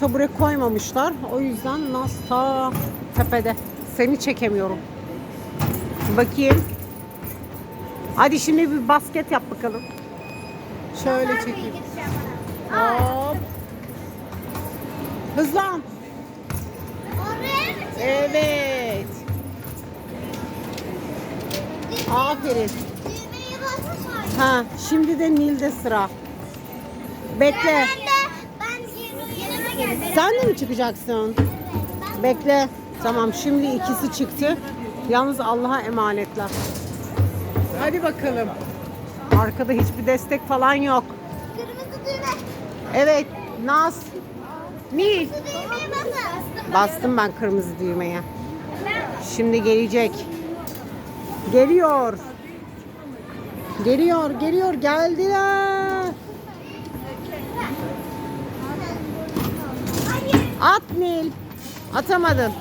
tabure koymamışlar. O yüzden Naz ta tepede. Seni çekemiyorum. Bakayım. Hadi şimdi bir basket yap bakalım. Şöyle çekeyim. Hop. Hızlan. Evet. Aferin. Ha, şimdi de Nil'de sıra. Bekle. Sen de mi çıkacaksın? Bekle. Tamam şimdi ikisi çıktı. Yalnız Allah'a emanetler. Hadi bakalım. Arkada hiçbir destek falan yok. Kırmızı düğme. Evet. Naz. Nil. Bastım ben kırmızı düğmeye. Şimdi gelecek. Geliyor. Geliyor, geliyor. Geldiler. At. Atamadın.